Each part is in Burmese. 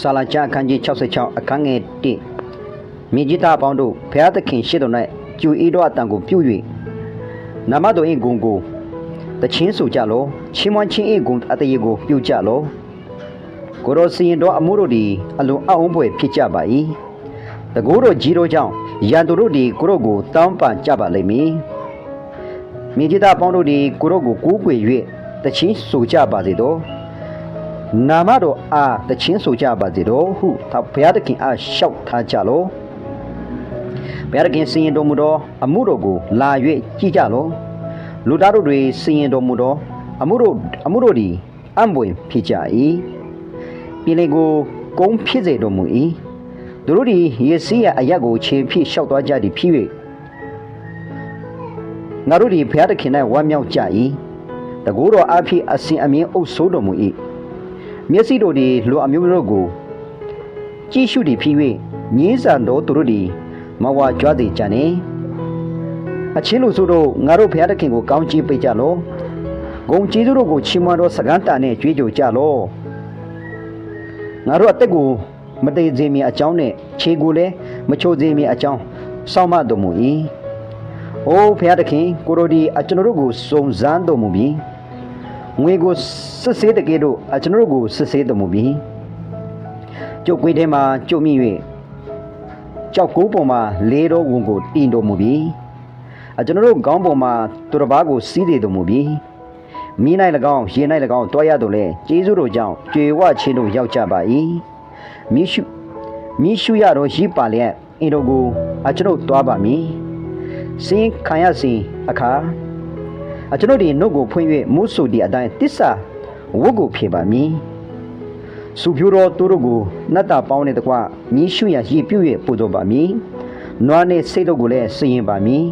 စာလာကျအခန်းကြီး66အခန်းငယ်1မြေကြီးသားအပေါင်းတို့ဘုရားသခင်ရှေ့တော်၌ကျူဤတော်အတန်ကိုပြု၍နာမတော်၏ဂုဏ်ကိုတချင်းဆိုကြလောချီးမွမ်းခြင်း၏ဂုဏ်အတရေကိုပြုကြလောကိုရောစီရင်တော်အမှုတို့သည်အလွန်အံ့ဩဖွယ်ဖြစ်ကြပါ၏တကူတို့ကြီးတို့ကြောင့်ရန်သူတို့သည်ကိုရောကိုတောင်းပန်ကြပါလိမ့်မည်မြေကြီးသားအပေါင်းတို့သည်ကိုရောကိုကူးကွေ၍တချင်းဆိုကြပါစေသော နာမတော်အားတချင်းဆိုကြပါစေတော့ဟုဘုရားသခင်အားလျှောက်ထားကြလောဘုရားသခင်စင်ရင်တော်မူသောအမှုတော်ကိုလာ၍ကြည်ကြလောလူသားတို့တွေစင်ရင်တော်မူသောအမှုတို့အမှုတို့သည်အံ့ပွင်ဖြစ်ကြ၏ပြည်လေကိုကုန်းဖြစ်စေတော်မူ၏သူတို့သည်ယေစီရဲ့အရက်ကိုခြေဖြစ်လျှောက်သွားကြသည်ဖြစ်၍ငါတို့သည်ဘုရားသခင်၌ဝမ်းမြောက်ကြ၏တကူတော်အဖြစ်အစဉ်အမြဲအုပ်ဆိုးတော်မူ၏ မျက်စိတို့သည်လူအမျိုးမျိုးကိုကြည့်ရှုသည်ဖြစ်၍ငင်းဆန်သောသူတို့သည်မဝါကြွားသည်ကြံနေအချင်းလူစုတို့ငါတို့ဘုရားသခင်ကိုကောင်းချီးပေးကြလောဂုံကျေးဇူးတို့ကိုချီးမွမ်းသောစကားတန်နဲ့ကြွေးကြော်ကြလောငါတို့အသက်ကိုမတည်စေမီအကြောင်းနဲ့ခြေကိုလည်းမချိုစေမီအကြောင်းစောင့်မတော်မူ၏။အိုးဘုရားသခင်ကိုရိုဒီအကျွန်တော်တို့ကိုစုံစမ်းတော်မူပြီး ငွေကိုစစ်ဆေးတကယ်တော့အကျွန်တော်တို့ကိုစစ်ဆေးတော်မူပြီးကျုပ်ကွေးထဲမှာကျုပ်မိ၍ကြောက်ကိုးပေါ်မှာလေးတော်ဝန်ကိုတင်တော်မူပြီးအကျွန်တော်တို့ခေါင်းပေါ်မှာသူတစ်ပါးကိုစီးစေတော်မူပြီးမိ၌၎င်းရေ၌၎င်းတွားရတော်လဲကျေးဇူးတော်ကြောင့်ကြွေဝချင်းတို့ရောက်ကြပါ၏မိရှုမိရှုရတော်ရှိပါလျက်အင်တို့ကိုအကျွန်ုပ်တွားပါမည်စင်ခံရစဉ်အခါ အကျွန်ုပ်ဒီနှုတ်ကိုဖွင့်၍မုဆိုဒီအတိုင်းတစ္ဆာဝတ်ကိုဖြေပါမည်စူဖြူတော်သူတို့ကိုနတ်တာပေါင်းတဲ့တကွမိရှုရရည်ပြု၍ပူဇော်ပါမည်နွားနှင့်စိတ်တို့ကိုလည်းစည်ရင်ပါမည်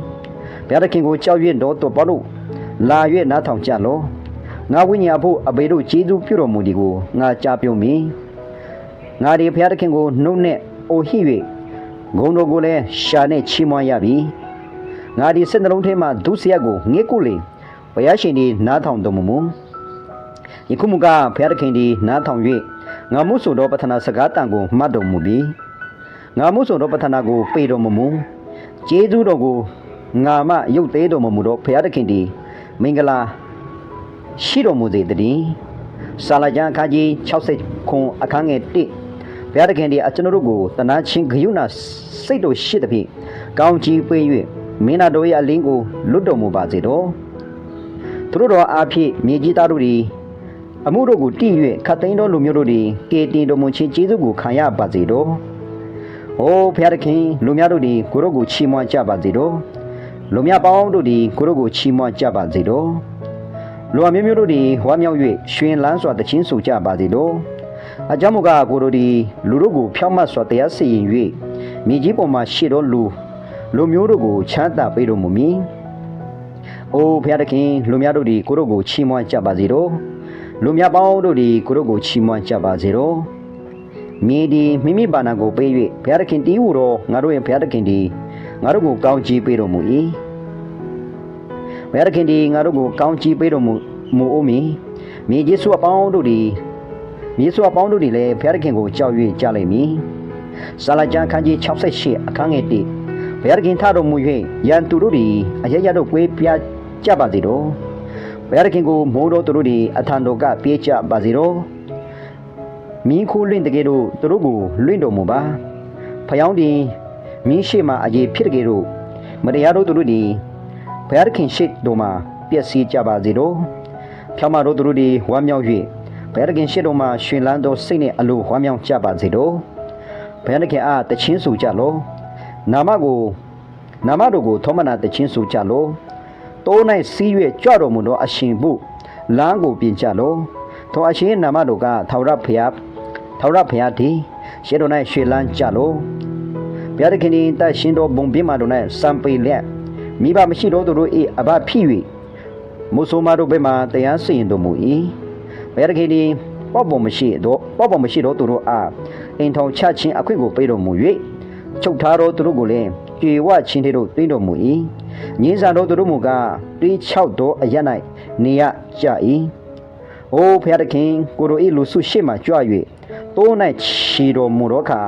ဘုရားသခင်ကိုကြောက်ရွံ့တော်တော်ပေါလို့လာ၍နားထောင်ကြလောငါဝိညာဉ်ဖို့အဘေတို့ကျေးဇူးပြုတော်မူသည်ကိုငါကြားပြုံးမည်ငါဒီဘုရားသခင်ကိုနှုတ်နဲ့အိုဟိ၍ဂုံတော်ကိုလည်းရှာနဲ့ချီးမွမ်းရပြီငါဒီစိတ်နှလုံးထဲမှာဒုစရိုက်ကိုငဲ့ကိုလေ ဘုရားရှင်ဒီနားထောင်တော်မူမူယခုမူကဘုရားသခင်ဒီနားထောင်၍ငါမှုဆိုသောပထနာစကားတန်ကိုမှတ်တော်မူပြီးငါမှုဆိုသောပထနာကိုပေတော်မူမူကျေးဇူးတော်ကိုငါမရုပ်သေးတော်မမူတော့ဘုရားသခင်ဒီမင်္ဂလာရှိတော်မူစေတည်းစာလကြံအခန်းကြီး60ခွန်အခန်းငယ်1ဘုရားသခင်ဒီအကျွန်ုပ်တို့ကိုတနာချင်းဂယုဏစိတ်တော်ရှိသဖြင့်ကောင်းချီးပေး၍မင်းတော်ရဲ့အလင်းကိုလွတ်တော်မူပါစေတော့ သူတို့တော်အားဖြင့်မြေကြီးသားတို့သည်အမှုတို့ကိုတည်၍ခတ်သိမ်းသောလူမျိုးတို့သည်ကေတင်တော်မူခြင်းကျေးဇူးကိုခံရပါစေတော့။အိုးဘုရားသခင်လူများတို့သည်ကိုရော့ကိုချီးမွမ်းကြပါစေတော့။လူများပေါင်းတို့သည်ကိုရော့ကိုချီးမွမ်းကြပါစေတော့။လူအမျိုးမျိုးတို့သည်ဝမ်းမြောက်၍ရွှင်လန်းစွာတခြင်းဆိုကြပါစေတော့။အကြောင်းမူကားကိုတို့သည်လူတို့ကိုဖြောင့်မတ်စွာတရားစီရင်၍မြေကြီးပေါ်မှာရှေ့တော်လူလူမျိုးတို့ကိုချမ်းသာပေးတော်မူမည်။ အိုးဘုရားသခင်လူများတို့သည်ကိုတို့ကိုချီးမွမ်းကြပါစေတော့။လူများပေါင်းတို့သည်ကိုတို့ကိုချီးမွမ်းကြပါစေတော့။မြေဒီမိမိဘာနာကိုပေး၍ဘုရားသခင်တည်ဟူသောငါတို့ရဲ့ဘုရားသခင်သည်ငါတို့ကိုကောင်းချီးပေးတော်မူ၏ဘုရားသခင်သည်ငါတို့ကိုကောင်းချီးပေးတော်မူမူအိုမီမြေယေရှုအပေါင်းတို့သည်မြေယေရှုအပေါင်းတို့သည်လည်းဘုရားသခင်ကိုကြောက်၍ကြလိမ့်မည်စာလကြံခန်းကြီး68အခန်းငယ်1ဘုရားသခင်ထတော်မူ၍ယန်သူတို့သည်အရရတို့ကွေးပြ ကြပါစေတော့ဘုရားသခင်ကိုမိုးတော်သူတို့သည်အထံတော်ကပြေးကြပါစေတော့မင်းခိုးလွင့်တကယ်တို့သူတို့ကိုလွင့်တော်မူပါဖယောင်းသည်မင်းရှိမှအရေးဖြစ်တကယ်တို့မတရားတို့သူတို့သည်ဘုရားသခင်ရှိတော်မှာပျက်စီးကြပါစေတော့ဖြောင်းမတို့သူတို့သည်ဝမ်းမြောက်၍ဘုရားသခင်ရှိတော်မှာရှင်လန်းသောစိတ်နှင့်အလိုဝမ်းမြောက်ကြပါစေတော့ဘုရားသခင်အားတခြင်းဆိုကြလောနာမကိုနာမတော်ကိုသောမနာတခြင်းဆိုကြလော တိုး၌စီး၍ကြွတော်မူသောအရှင်ဘုလမ်းကိုပြင်ကြလောသောအရှင်နာမတော်ကထာဝရဘုရားထာဝရဘုရားသည်ရှေတော်၌ရွှေလန်းကြလောဘုရားသခင်သည်တရှင်တော်ဘုံပြင်းမာတော်၌စံပေလျက်မိဘမရှိတော်သူတို့၏အဘဖြစ်၍မုဆိုမာတို့ဘက်မှတရားစီရင်တော်မူ၏ဘုရားသခင်သည်ပေါ့ပေါ်မရှိတော့ပေါ့ပေါ်မရှိတော့သူတို့အားအိမ်ထောင်ချခြင်းအခွင့်ကိုပေးတော်မူ၍ချုပ်ထားတော်သူတို့ကိုလည်းကြေဝချင်းတို့တွင်းတော်မူ၏ ငင်းစာတော်သူတို့မူကားတွင်းချောက်တော်အရ၌နေရကြ၏အိုးဘုရားသခင်ကိုတို့၏လူစုရှေ့မှကြွ၍တိုး၌ခြေတော်မူသောအခါ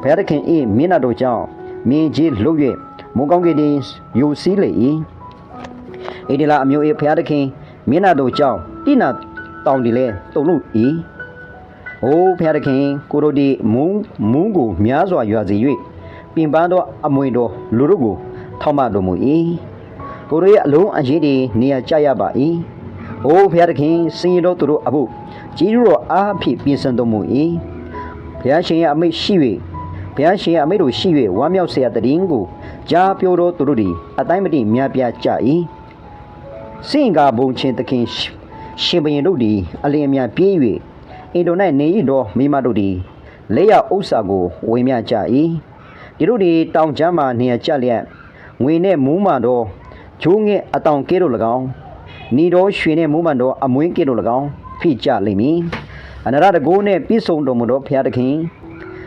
ဘုရားသခင်၏မျက်နှာတော်ကြောင့်မြင်ကြီးလှုပ်၍မုန်ကောင်းကင်သည်ယူစည်းလေ၏ဣဒီလာအမျိုး၏ဘုရားသခင်မျက်နှာတော်ကြောင့်တိနာတောင်ဒီလဲတုံလို့၏အိုးဘုရားသခင်ကိုရိုဒီမုန်းမုန်းကိုများစွာရွာစေ၍ပင်ပန်းသောအမွေတော်လူတို့ကို ထောက်မတော်မူ၏ကိုတို့ရဲ့အလုံးအရေးတွေနေရာကျရပါ၏အိုးဘုရားသခင်စင်ရတော်သူတို့အဖို့ကြီးရတော်အားဖြင့်ပြင်ဆင်တော်မူ၏ဘုရားရှင်ရဲ့အမိန့်ရှိ၍ဘုရားရှင်ရဲ့အမိန့်တို့ရှိ၍ဝမ်းမြောက်စရာတည်င်းကိုကြားပြောတော်သူတို့သည်အတိုင်းမတည်များပြားကြ၏စင်ကဘုံချင်းသခင်ရှင်ဘရင်တို့သည်အလင်းအမြန်ပြေး၍အင်ဒို၌နေ၏တော်မိမတို့သည်လက်ရဥစ္စာကိုဝေမျှကြ၏ဒီတို့သည်တောင်ကျမ်းမှနေရကြလျက် ငွေနှင့်မူးမှန်သောဂျိုးငှက်အတောင်ကဲတို့၎င်းနီတော်ရွှေနှင့်မူးမှန်သောအမွှင်းကဲတို့၎င်းဖိကြလိမ့်မည်အနရတကိုးနှင့်ပြည့်စုံတော်မူသောဘုရားသခင်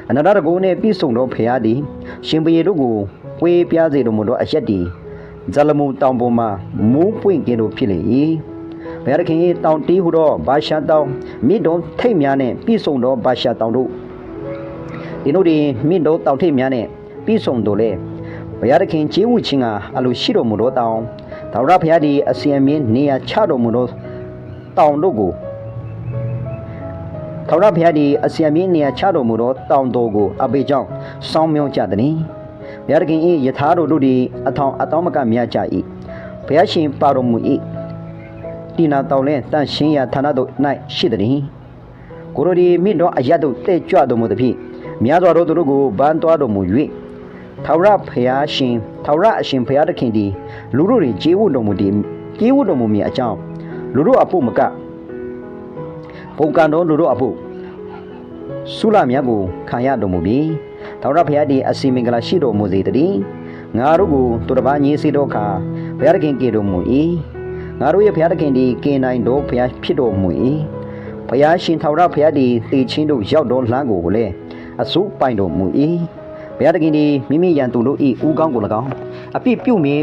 အနရတကိုးနှင့်ပြည့်စုံသောဘုရားသည်ရှင်ဘုရင်တို့ကိုဝေးပြားစေတော်မူသောအရက်သည်ဇလမုန်တောင်ပေါ်မှမူးပွင့်ကဲတို့ဖြစ်လေ၏ဘုရားသခင်၏တောင်တီးဟုသောဘာရှာတောင်မိတော်ထိတ်များနှင့်ပြည့်စုံသောဘာရှာတောင်တို့ဒီတို့ဒီမိတို့တောင်ထိပ်များနဲ့ပြီးဆုံးတို့လေ ဘုရားသခင်ကျေးဝချင်းကအလိုရှိတော်မူသောတောင်ဒါဝရဘုရားဒီအစီအမင်းနေရာချတော်မူသောတောင်တို့ကိုဒါဝရဘုရားဒီအစီအမင်းနေရာချတော်မူသောတောင်တို့ကိုအဘေကြောင့်စောင်းမြောင်းကြသည်ဘုရားသခင်၏ယထာတော်တို့သည်အထောင်အတောင်းမကများကြ၏ဘုရားရှင်ပါတော်မူ၏တိနာတောင်လဲတန့်ရှင်းရာဌာနတို့၌ရှိသည်ကိုရိုဒီမိတော်အရတ်တို့တဲ့ကြွတော်မူသည်ဖြင့်များစွာသောသူတို့ကိုဘန်းသွားတော်မူ၍ ထာဝရဘုရားရှင်ထာဝရအရှင်ဘုရားသခင်သည်လူတို့တွင်ကျေးဝတ်တော်မူသည်ကျေးဝတ်တော်မူမည်အကြောင်းလူတို့အဖို့မကပုံကံတော်လူတို့အဖို့ဆုလမြတ်ကိုခံရတော်မူပြီးထာဝရဘုရားသည်အစီမင်္ဂလာရှိတော်မူစေတည်းငါတို့ကိုသူတစ်ပါးညင်းစေသောအခါဘုရားသခင်ကေတော်မူ၏ငါတို့ရဲ့ဘုရားသခင်သည်ကေနိုင်တော်ဘုရားဖြစ်တော်မူ၏ဘုရားရှင်ထာဝရဘုရားသည်တေချင်းတို့ရောက်တော်လှမ်းကိုလည်းအစိုးပိုင်တော်မူ၏ ဘုရားသခင်သည်မိမိရန်သူတို့၏ဥကောင်းကို၎င်းအပြစ်ပြုမည်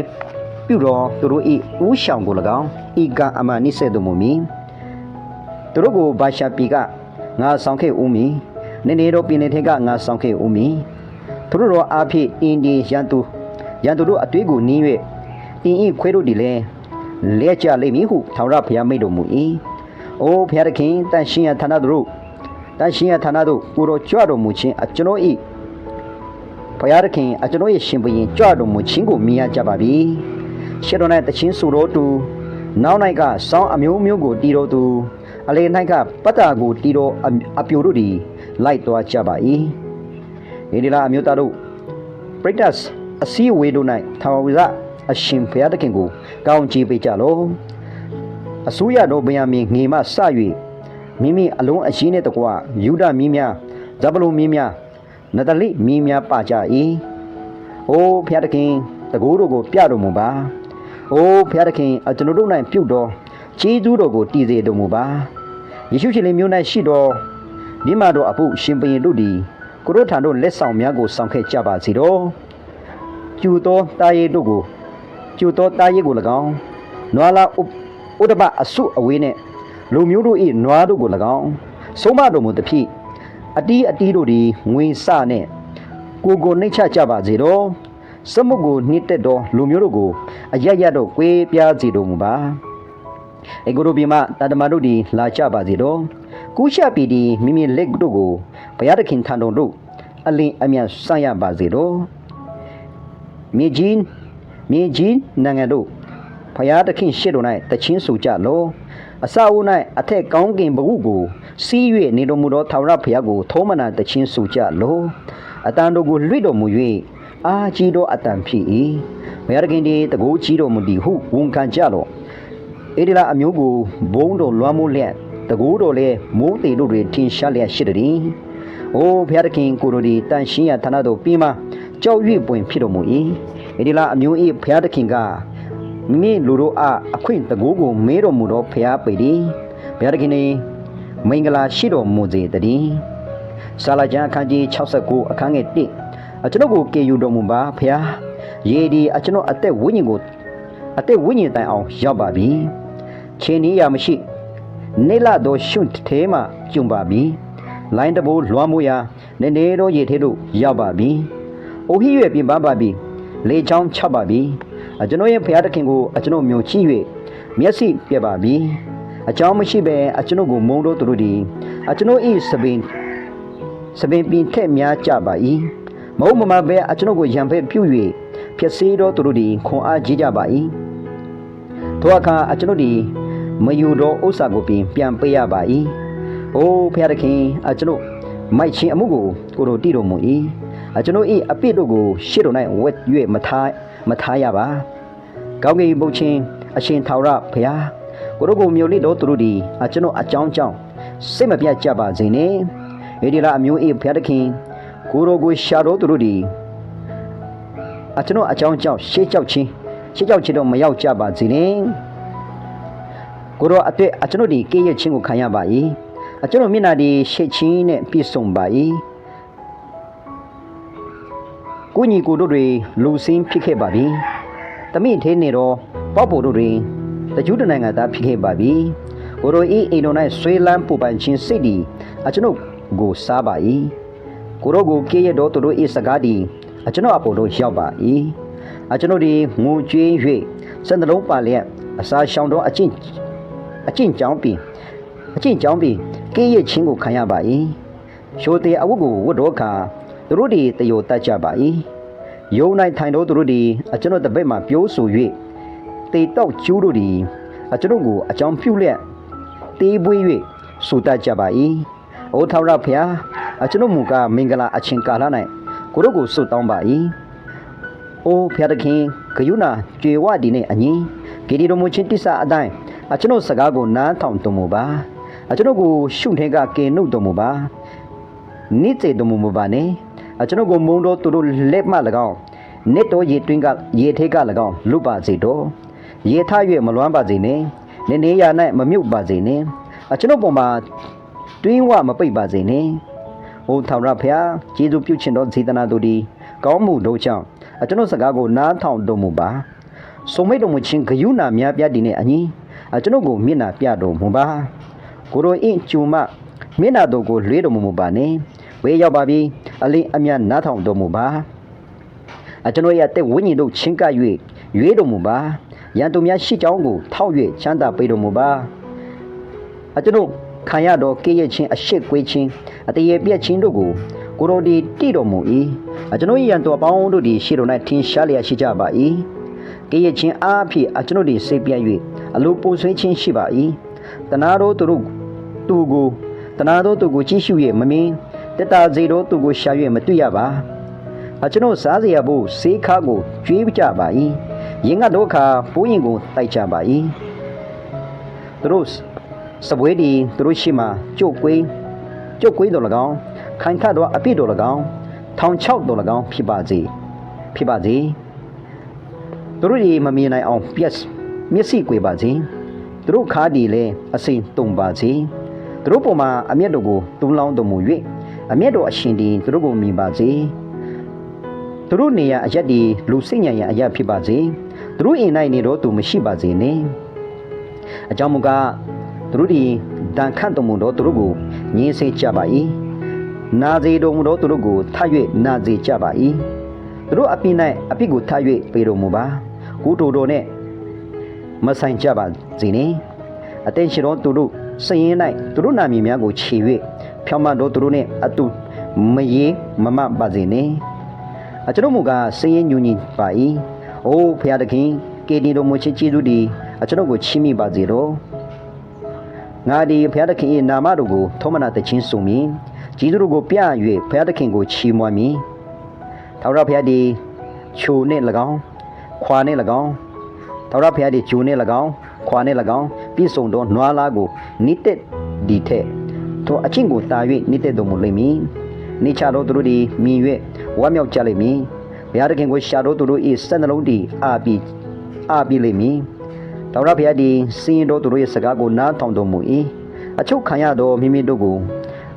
ပြုတော်သူတို့၏ဥရှောင်ကို၎င်းဤကအမှန်နိစေတော်မူမည်သူတို့ကိုဘာရှာပီကငါဆောင်ခဲ့ဦးမည်နေနေတော့ပြင်းနေထက်ကငါဆောင်ခဲ့ဦးမည်သူတို့တော်အားဖြင့်အင်းဒီရန်သူရန်သူတို့အသွေးကိုနီး၍အင်းဤခွေးတို့သည်လည်းလဲကြလိမ့်မည်ဟုထာဝရဘုရားမိန့်တော်မူ၏အိုဘုရားသခင်တန်ရှင်ရဌာနတို့တန်ရှင်ရဌာနတို့ကိုတော်ကြွတော်မူခြင်းအကျွန်ုပ်၏ ဘုရားသခင်အကျွန်ုပ်၏ရှင်ဘုရင်ကြွတော်မူခြင်းကိုမြင်ရကြပါပြီရှေ့တော်၌တခြင်းဆိုတော်သူနောက်၌ကစောင်းအမျိုးမျိုးကိုတီတော်သူအလေ၌ကပတ္တာကိုတီတော်အပြိုတို့သည်လိုက်သွားကြပါ၏ဒီဒီလာအမျိုးသားတို့ပရိတတ်အစည်းအဝေးတို့၌ထာဝရအရှင်ဘုရားသခင်ကိုကောင်းချီးပေးကြလော့အစိုးရတော်ဗယံမင်းငေမစ၍မိမိအလုံးအရှိနဲ့တကွယူဒမင်းများဇဗလုန်မင်းများ နတလိမင်းများပါကြ၏။အိုးဖျားသခင်တကူတို့ကိုပြတော်မူပါ။အိုးဖျားသခင်အကျွန်ုပ်တို့၌ပြုတ်တော်ခြေသူတို့ကိုတည်စေတော်မူပါ။ယေရှုရှင်လေးမျိုး၌ရှိတော်ဒီမှာတော်အဖို့ရှင်ဘုရင်တို့သည်ကိုတို့ထံတို့လက်ဆောင်များကိုဆောင်ခဲ့ကြပါစေတော့။ကျူသောတာရည်တို့ကိုကျူသောတာရည်ကို၎င်းနွာလာဥဒ္ဓဘအစုအဝေးနှင့်လူမျိုးတို့၏နွားတို့ကို၎င်းဆုံးမတော်မူသဖြင့် အတီးအတီးတို့သည်ငွေစနှင့်ကိုကိုနှိမ့်ချကြပါစေတော့စမုတ်ကိုနှိတက်သောလူမျိုးတို့ကိုအရရတို့ကွေးပြားစေတော်မူပါအေကိုတို့ပြမတတမတို့သည်လာကြပါစေတော့ကုရှပီသည်မိမိလက်တို့ကိုဘုရားသခင်ထံတော်တို့အလင်းအမြန်ဆန့်ရပါစေတော့မြေကြီးမြေကြီးနိုင်ငံတို့ဘုရားသခင်ရှေ့တော်၌တချင်းဆိုကြလော့ အစာအုပ်၌အထက်ကောင်းကင်ဘုဟုကိုစီး၍နေတော်မူသောထာဝရဘုရားကိုထောမနာတခြင်းဆိုကြလောအတန်တို့ကိုလွှတ်တော်မူ၍အာကြီးသောအတန်ဖြစ်၏ဘုရားခင်ဒီတကိုးကြီးတော်မူသည်ဟုဝန်ခံကြလောအေဒီလာအမျိုးကိုဘုံတော်လွှမ်းမိုးလျက်တကိုးတော်လည်းမိုးတေတို့တွင်ထင်ရှားလျက်ရှိသည်။အိုဘုရားခင်ကိုတို့ဒီတန်ရှင်းရဌာနတော်ပြီးမှကြောက်ရွံ့ပွင့်ဖြစ်တော်မူ၏။အေဒီလာအမျိုး၏ဘုရားသခင်က မိမိလူတို့အားအခွင့်တကိုးကိုမေးတော်မူသောဖျားပေသည်ဘုရားသခင်၏မင်္ဂလာရှိတော်မူစေတည်းဆာလကျမ်းအခန်းကြီး69အခန်းငယ်1အကျွန်ုပ်ကိုကေယူတော်မူပါဖျားရေဒီအကျွန်ုပ်အသက်ဝိညာဉ်ကိုအသက်ဝိညာဉ်တိုင်အောင်ရောက်ပါပြီခြေနည်းရမရှိနေလာသောရှုံထဲမှကျုံပါပြီလိုင်းတဘိုးလွှမ်းမိုးရာနေနေတော့ရေထဲတို့ရောက်ပါပြီ။အိုဟိရွယ်ပြင်ပန်းပါပြီ။လေချောင်းချပါပြီ။အ ကျွန်တော်ရဲ့ဖရာသခင်ကိုအကျွန်တော်မျိုးချီး၍မျက်စိပြက်ပါပြီ။အကြောင်းမရှိပဲအကျွန်ုပ်ကိုမုန်းတော့သူတို့သည်အကျွန်ုပ်၏စပင်စပင်ပင်ထက်များကြပါ၏မဟုတ်မမှန်ပဲအကျွန်ုပ်ကိုရံဖက်ပြု၍ဖြစ်စေတော့သူတို့သည်ခွန်အားကြီးကြပါ၏ထိုအခါအကျွန်ုပ်သည်မယူတော့ဥစ္စာကိုပင်ပြန်ပေးရပါ၏အိုးဖျားသခင်အကျွန်ုပ်မိုက်ချင်းအမှုကိုကိုတို့တည်တော်မူ၏အကျွန်ုပ်၏အပြစ်တို့ကိုရှေ့တော်၌ဝက်၍မထား မထားရပါကောင်းကင်ဘုချင်းအရှင်ထာဝရဘုရားကိုတို့ကိုမျိုးလိတော်သူတို့သည်အကျွန်ုပ်အကြောင်းကြောင့်စိတ်မပြတ်ကြပါစေနှင့်ဧဒီလာအမျိုး၏ဘုရားသခင်ကိုတို့ကိုရှာတော်သူတို့သည်အကျွန်ုပ်အကြောင်းကြောင့်ရှေ့ကြောက်ချင်းရှေ့ကြောက်ချင်းတော့မရောက်ကြပါစေနှင့်ကိုတို့အတွေ့အကျွန်ုပ်ဒီကိရချင်းကိုခံရပါ၏အကျွန်ုပ်မျက်နှာဒီရှေ့ချင်းနဲ့ပြည့်စုံပါ၏ ကိုညီကိုတို့တွေလူစင်းဖြစ်ခဲ့ပါပြီတမိသေးနေတော့ပေါ့ပိုတို့တွေတကျူးတနိုင်ငံသားဖြစ်ခဲ့ပါပြီကိုတို့ဤအိမ်တော်၌ဆွေးလန်းပူပန်ခြင်းစိတ်ဒီအကျွန်ုပ်ကိုစားပါ၏ကိုတို့ကိုကေးရတော်သူတို့ဤစကားဒီအကျွန်ုပ်အပေါ်တို့ရောက်ပါ၏အကျွန်ုပ်ဒီငိုကြွေး၍စံတလုံးပါလျက်အစာရှောင်တော်အကျင့်အကျင့်ကြောင်းပြီးအကျင့်ကြောင်းပြီးကေးရချင်းကိုခံရပါ၏ရှိုးတဲ့အဝတ်ကိုဝတ်တော်ခါ သူတို့ဒီတယောတတ်ကြပါ၏ယုံ၌ထိုင်တော်သူတို့ဒီအကျွန်ုပ်တပည့်မှပြိုးဆို၍တေတောက်ကျူးတို့ဒီအကျွန်ုပ်ကိုအကြောင်းပြုလျက်တေးပွေး၍ဆူတတ်ကြပါ၏အိုထာဝရဖျားအကျွန်ုပ်မူကားမင်္ဂလာအချင်းကာလ၌ကိုတို့ကိုဆုတောင်းပါ၏အိုဖျားသခင်ဂယုဏကြွေဝဒီနှင့်အညီဂေဒီတော်မူချင်းတစ္ဆာအတိုင်းအကျွန်ုပ်စကားကိုနားထောင်တော်မူပါအကျွန်ုပ်ကိုရှုထဲကကယ်နှုတ်တော်မူပါနိစေတော်မူမူပါနဲ့အ ကျွန်ုပ်ကိုမုံတော်သူတို့လက်မှ၎င်းနစ်တော်ရေတွင်းကရေထဲက၎င်းလွတ်ပါစေတော့ရေထ၍မလွမ်းပါစေနဲ့နေနေရ၌မမြုပ်ပါစေနဲ့အကျွန်ုပ်ပေါ်မှာတွင်းဝမပိတ်ပါစေနဲ့။အိုထောင်ရဖျားကျေးဇူးပြုခြင်းတော်ဇေတနာတို့ဒီကောင်းမှုတို့ကြောင့်အကျွန်ုပ်စကားကိုနားထောင်တော်မူပါ။ဆိုမိတ်တော်မူခြင်းဂယုဏများပြသည်နှင့်အညီအကျွန်ုပ်ကိုမျက်နှာပြတော်မူပါ။ကိုရိုအင်းကျူမမျက်နှာတော်ကိုလွှဲတော်မူပါနဲ့။ ဝေးရောက်ပါပြီအလင်းအမြတ်နားထောင်တော်မူပါ။အကျွန်ုပ်ရဲ့အသက်ဝိညာဉ်တို့ချင်းကပ်၍ရွေးတော်မူပါ။ရန်သူများရှိကြောင်းကိုထောက်၍ချမ်းသာပေးတော်မူပါ။အကျွန်ုပ်ခံရသောကိရချင်းအရှိတ်ကွေးချင်းအတရေပြက်ချင်းတို့ကိုကိုရိုဒီတိတော်မူ၏အကျွန်ုပ်ရန်တော်ပေါင်းတို့သည်ရှေ့တော်၌ထင်ရှားလျက်ရှိကြပါ၏ကိရချင်းအားဖြင့်အကျွန်ုပ်သည်စိတ်ပြတ်၍အလိုပိုဆွေးချင်းရှိပါ၏တနာတော်သူတို့သူကိုတနာတော်သူကိုကြည့်ရှု၍မမင်း တက်တာစီတော်သူကိုရှာ၍မတွေ့ရပါအကျွန်ုပ်စားစရာဖို့ဆေးခါကိုကျွေးကြပါ၏ရင်ငတ်တော့ခါပိုးရင်ကိုတိုက်ကြပါ၏သူတို့စပွဲဒီသူတို့ရှိမှကြုတ်ကွေးကြုတ်ကွေးတော်၎င်းခိုင်ခတ်တော်အပြစ်တော်၎င်းထောင်ချောက်တော်၎င်းဖြစ်ပါစေဖြစ်ပါစေသူတို့ဒီမမြင်နိုင်အောင်ပြက်မျက်စိကွေပါစေသူတို့ခါဒီလည်းအစိမ်တုံပါစေသူတို့ပုံမှာအမျက်တော်ကိုတူးလောင်းတော်မူ၍ အမျက်တော်အရှင်ဒီသူတို့ကိုမြင်ပါစေသူတို့နေရအရက်ဒီလူစိတ်ညံရအရက်ဖြစ်ပါစေသူတို့အိမ်၌နေတော့သူမရှိပါစေနဲ့အကြောင်းမူကားသူတို့ဒီတန်ခတ်တော်မူသောသူတို့ကိုငင်းစေကြပါ၏နာစေတော်မူသောသူတို့ကိုထ၍နာစေကြပါ၏သူတို့အပြစ်၌အပြစ်ကိုထ၍ပေးတော်မူပါကိုတိုတော်နဲ့မဆိုင်ကြပါစေနှင့်အသင်ရှိတော်သူတို့စည်ရင်၌သူတို့နာမည်များကိုခြေ၍ ဖြောင်းမတော်သူတို့နှင့်အတူမရေမမပါစေနှင့်အကျွန်ုပ်မူကားစည်ရင်ညူညီပါ၏အိုးဖျားသခင်ကေဒီတော်မူချစ်ကျေးဇူးသည်အကျွန်ုပ်ကိုချီးမြှင့်ပါစေတော့ငါဒီဘုရားသခင်၏နာမတော်ကိုထောမနာတခြင်းဆိုမည်ကြီးသူတို့ကိုပြ၍ဘုရားသခင်ကိုချီးမွမ်းမည်ထာဝရဘုရားသည်ချိုနှင့်၎င်းခွာနှင့်၎င်းထာဝရဘုရားသည်ဂျိုနှင့်၎င်းခွာနှင့်၎င်းပြည့်စုံသောနွားလားကိုနိတက်ဒီထက် ထိုအချင်းကိုတာ၍နိတက်တော်မူလိမ့်မည်နေချတော်သူတို့သည်မြင်၍ဝမ်းမြောက်ကြလိမ့်မည်ဘုရားသခင်ကိုရှာတော်သူတို့၏စံနှလုံးသည်အာပြီးအာပြီးလိမ့်မည်ထာဝရဘုရားသည်စင်တော်သူတို့ရဲ့စကားကိုနားထောင်တော်မူ၏အချုပ်ခံရသောမိမိတို့ကို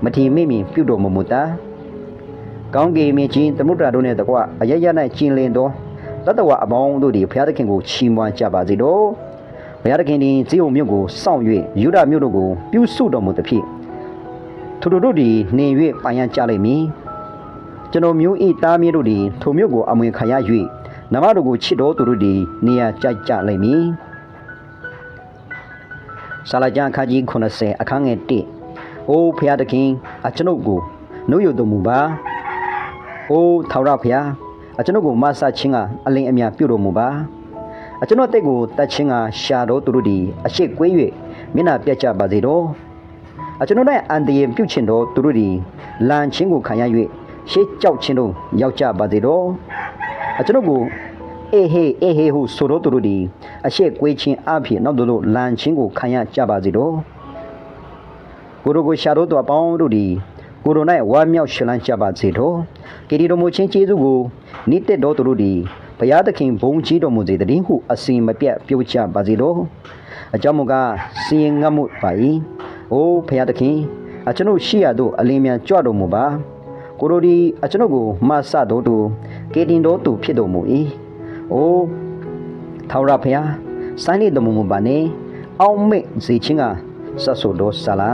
မထီမိမိပြုတော်မမူတာကောင်းကင်မြင့်ကြီးသမုဒ္ဒရာတို့နှင့်တကွအရရ၌ကျင်လင်သောတတဝအပေါင်းတို့သည်ဘုရားသခင်ကိုချီးမွမ်းကြပါစေတော့ဘုရားသခင်သည်ဇေယုန်မြို့ကိုစောင့်၍ယူဒမြို့တို့ကိုပြုစုတော်မူသဖြင့် ထိုတို့တို့သည်နေ၍ပိုင်ရကြလိမ့်မည်ကျွန်တော်မျိုးဤသားမြေတို့သည်ထိုမျိုးကိုအမွေခံရ၍နမတို့ကိုချစ်တော်သူတို့သည်နေရာကြိုက်ကြလိမ့်မည်ဆာလကြံအခန်းကြီး90အခန်းငယ်1အိုးဖျားသခင်အကျွန်ုပ်ကိုနှုတ်ရတော်မူပါအိုးထာဝရဖျားအကျွန်ုပ်ကိုမဆချင်းကအလင်းအမြပြုတော်မူပါအကျွန်တော်တက်ကိုတတ်ချင်းကရှာတော်သူတို့သည်အရှိကွေး၍မျက်နှာပြတ်ကြပါစေတော့အ ကျွန်တော်၌အန်တရင်ပြုတ်ချင်တော်သူတို့သည်လန်ချင်းကိုခံရ၍ရှေးကြောက်ချင်းတို့ရောက်ကြပါစေတော့အကျွန်တော်ကိုအေဟေအေဟေဟုဆိုတော်သူတို့သည်အရှိကွေးချင်းအဖြစ်နောက်တို့လန်ချင်းကိုခံရကြပါစေတော့ကိုရိုကိုရှာတော်သူအပေါင်းတို့သည်ကိုရို၌ဝါမြောက်ရှင်လန်းကြပါစေတော့ကေဒီတော်မူချင်းကျေးဇူးကိုနိတက်တော်သူတို့သည်ဘုရားသခင်ဘုန်းကြီးတော်မူစေတည်းဟုအစဉ်မပြတ်ပြုကြပါစေတော့အကြောင်းမူကားစီရင်ငတ်မှုပါ၏ အိုးဘုရားသခင်အကျွန်ုပ်ရှိရသောအလင်းမြန်ကြွတော်မူပါကိုရိုဒီအကျွန်ုပ်ကိုမဆတော်သူကေတင်တော်သူဖြစ်တော်မူ၏အိုးထာဝရဘုရားစိုင်းနေတော်မူပါနေအောင်မေ့စေခြင်းကဆက်ဆိုတော်ဆလာ